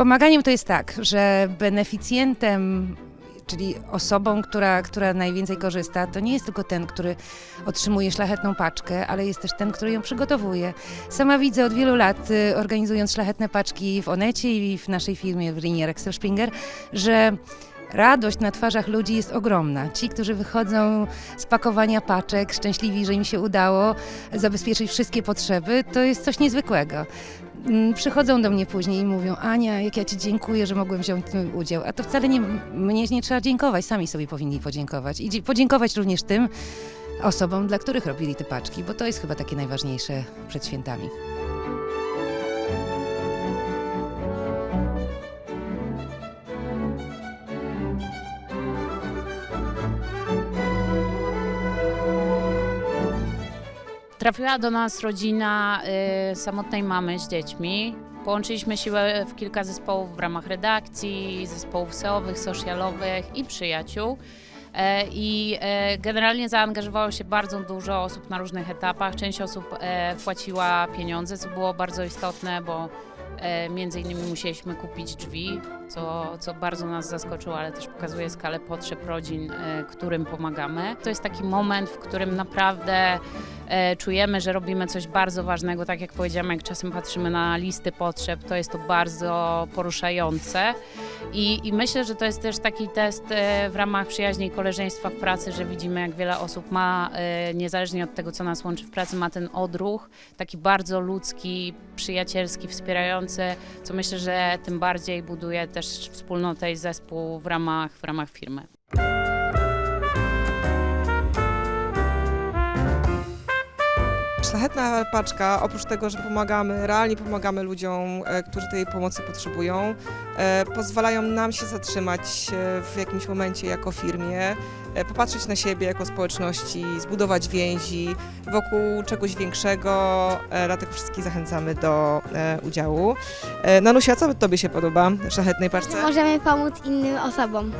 Pomaganiem to jest tak, że beneficjentem, czyli osobą, która, która najwięcej korzysta, to nie jest tylko ten, który otrzymuje szlachetną paczkę, ale jest też ten, który ją przygotowuje. Sama widzę od wielu lat, y, organizując szlachetne paczki w Onecie i w naszej firmie w Linie Rexel Springer, że radość na twarzach ludzi jest ogromna. Ci, którzy wychodzą z pakowania paczek, szczęśliwi, że im się udało zabezpieczyć wszystkie potrzeby, to jest coś niezwykłego. Mm, Przychodzą do mnie później i mówią, Ania, jak ja Ci dziękuję, że mogłem wziąć w tym udział. A to wcale nie, mnie nie trzeba dziękować, sami sobie powinni podziękować. I podziękować również tym osobom, dla których robili te paczki, bo to jest chyba takie najważniejsze przed świętami. Trafiła do nas rodzina y, samotnej mamy z dziećmi. Połączyliśmy siłę w kilka zespołów w ramach redakcji, zespołów SEO-owych, socialowych i przyjaciół. E, I e, generalnie zaangażowało się bardzo dużo osób na różnych etapach. Część osób e, wpłaciła pieniądze, co było bardzo istotne, bo między innymi musieliśmy kupić drzwi, co, co bardzo nas zaskoczyło, ale też pokazuje skalę potrzeb rodzin, którym pomagamy. To jest taki moment, w którym naprawdę czujemy, że robimy coś bardzo ważnego. Tak jak powiedziałam, jak czasem patrzymy na listy potrzeb, to jest to bardzo poruszające. I, I myślę, że to jest też taki test e, w ramach przyjaźni i koleżeństwa w pracy, że widzimy, jak wiele osób ma, e, niezależnie od tego, co nas łączy w pracy, ma ten odruch, taki bardzo ludzki, przyjacielski, wspierający, co myślę, że tym bardziej buduje też wspólnotę i zespół w ramach, w ramach firmy. Szlachetna paczka, oprócz tego, że pomagamy, realnie pomagamy ludziom, e, którzy tej pomocy potrzebują, e, pozwalają nam się zatrzymać e, w jakimś momencie jako firmie, popatrzeć na siebie jako społeczności, zbudować więzi wokół czegoś większego. Dlatego wszystkich zachęcamy do udziału. Nanusia, co Tobie się podoba w Szlachetnej Paczce? Możemy pomóc innym osobom.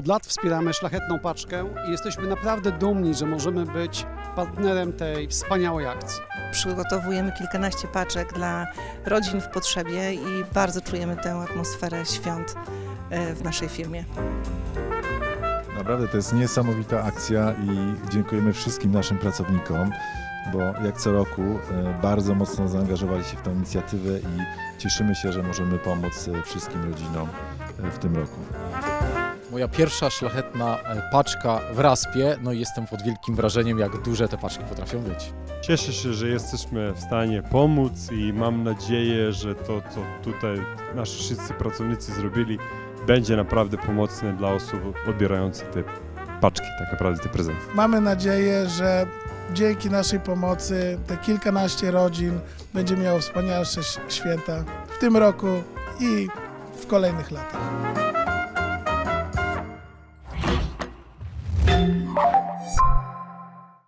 Od lat wspieramy szlachetną paczkę i jesteśmy naprawdę dumni, że możemy być partnerem tej wspaniałej akcji. Przygotowujemy kilkanaście paczek dla rodzin w potrzebie i bardzo czujemy tę atmosferę świąt e, w naszej firmie. Naprawdę to jest niesamowita akcja i dziękujemy wszystkim naszym pracownikom, bo jak co roku e, bardzo mocno zaangażowali się w tę inicjatywę i cieszymy się, że możemy pomóc e, wszystkim rodzinom w tym roku. Moja pierwsza szlachetna e, paczka w Raspie, no i jestem pod wielkim wrażeniem, jak duże te paczki potrafią być. Cieszę się, że jesteśmy w stanie pomóc i mam nadzieję, że to, co tutaj nasi wszyscy pracownicy zrobili, będzie naprawdę pomocne dla osób odbierających te paczki, tak naprawdę te prezenty. Mamy nadzieję, że dzięki naszej pomocy te kilkanaście rodzin będzie miało wspanialsze święta w tym roku i w kolejnych latach.